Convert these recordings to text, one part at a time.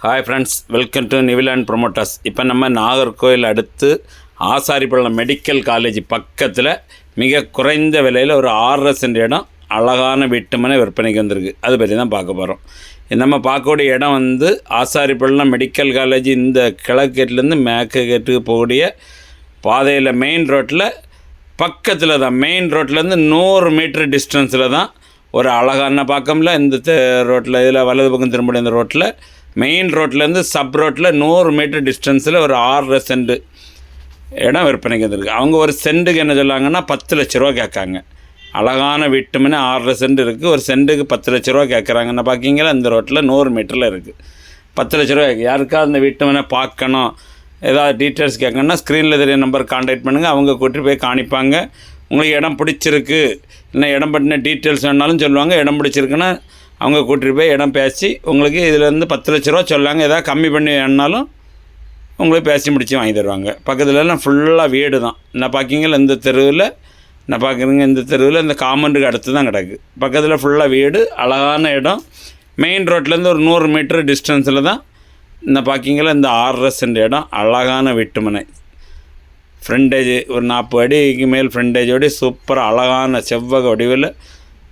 Hi friends welcome to Niviland promoters இப்போ நம்ம நாகர்கோயில் அடுத்து ஆசாரிப்பள்ளம் மெடிக்கல் காலேஜ் பக்கத்தில் மிக குறைந்த விலையில் ஒரு ஆறரை சென்ட் இடம் அழகான வீட்டுமனை விற்பனைக்கு வந்திருக்கு. அது பற்றி தான் பார்க்க போகிறோம் நம்ம பார்க்கக்கூடிய இடம் வந்து ஆசாரிப்பள்ளம் மெடிக்கல் காலேஜ் இந்த கிழக்கு கேட்லேருந்து மேற்கு கேட்டுக்கு போகக்கூடிய பாதையில் மெயின் ரோட்டில் பக்கத்தில் தான் மெயின் ரோட்லேருந்து நூறு மீட்டர் டிஸ்டன்ஸில் தான் ஒரு அழகான பார்க்கம்ல இந்த ரோட்டில் இதில் வலது பக்கம் திரும்ப இந்த ரோட்டில் மெயின் ரோட்லேருந்து சப் ரோட்டில் நூறு மீட்டர் டிஸ்டன்ஸில் ஒரு ஆறரை சென்ட் இடம் விற்பனைக்கு வந்துருக்கு. அவங்க ஒரு சென்ட்டுக்கு என்ன சொல்லுவாங்கன்னா பத்து லட்ச ரூபா கேட்காங்க. அழகான வீட்டுமனை ஆறரை சென்ட் இருக்குது ஒரு சென்ட்டுக்கு பத்து லட்ச ரூபா கேட்குறாங்கன்னு பார்க்கிங்களா இந்த ரோட்டில் நூறு மீட்டரில் இருக்குது பத்து லட்ச ரூபா யாருக்கா அந்த வீட்டுமனை பார்க்கணும். ஏதாவது டீட்டெயில்ஸ் கேட்கணுன்னா ஸ்க்ரீனில் தெரிய நம்பர் காண்டாக்ட் பண்ணுங்கள் அவங்க கூட்டிகிட்டு போய் காணிப்பாங்க. உங்களுக்கு இடம் பிடிச்சிருக்கு இல்லை இடம் பற்றின டீட்டெயில்ஸ் வேணாலும் சொல்லுவாங்க இடம் பிடிச்சிருக்குன்னா அவங்க கூட்டிகிட்டு போய் இடம் பேசி உங்களுக்கு இதுலேருந்து பத்து லட்ச ரூபா சொல்லுவாங்க ஏதாவது கம்மி பண்ணி வேணாலும் உங்களுக்கு பேசி முடித்து வாங்கி தருவாங்க. பக்கத்துலலாம் ஃபுல்லாக வீடு தான். நான் பார்க்கிங்களா இந்த தெருவில் நான் பார்க்குறீங்க இந்த தெருவில் இந்த காமௌண்டுக்கு அடுத்து தான் கிடக்கு. பக்கத்தில் ஃபுல்லாக வீடு அழகான இடம். மெயின் ரோட்லேருந்து ஒரு நூறு மீட்டர் டிஸ்டன்ஸில் தான் இந்த பார்க்கிங்களா இந்த ஆர்எஸ்ன்ற இடம் அழகான வீட்டுமனை. ஃப்ரண்டேஜ் ஒரு நாற்பது அடிக்கு மேல் ஃப்ரண்டேஜோடு சூப்பராக அழகான செவ்வக வடிவில்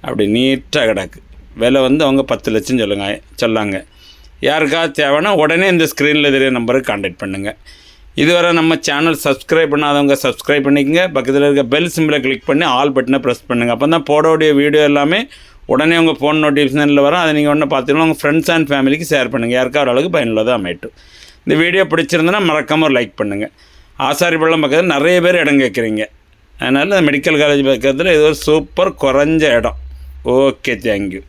அப்படி நீட்டாக கிடக்கு. விலை வந்து அவங்க பத்து லட்சம் சொல்லுங்க சொல்லாங்க. யாருக்காவது தேவைன்னா உடனே இந்த ஸ்க்ரீனில் தெரிய நம்பருக்கு காண்டாக்ட் பண்ணுங்கள் இதுவரை நம்ம சேனல் சப்ஸ்கிரைப் பண்ணாதவங்க சப்ஸ்கிரைப் பண்ணிக்கங்க. பக்கத்தில் இருக்க பெல் சிம்பிளை கிளிக் பண்ணி ஆல் பட்டனை ப்ரெஸ் பண்ணுங்கள் அப்போ தான் போடக்கூடிய வீடியோ எல்லாமே உடனே உங்கள் ஃபோன் நோட்டிஃபிகேஷனில் வரும். அதை நீங்கள் உடனே பார்த்துக்கலாம் உங்கள் ஃப்ரெண்ட்ஸ் அண்ட் ஃபேமிலிக்கு ஷேர் பண்ணுங்கள் யாருக்கா அளவுக்கு பயனுள்ளதாக அமையட்டும். இந்த வீடியோ பிடிச்சிருந்தனா மறக்காமல் ஒரு லைக் பண்ணுங்கள் ஆசாரிப்பள்ளம் பக்கத்தில் நிறைய பேர் இடம் கேட்குறீங்க. அதனால் மெடிக்கல் காலேஜ் பக்கத்தில் இது ஒரு சூப்பர் குறைஞ்ச இடம். Okay thank you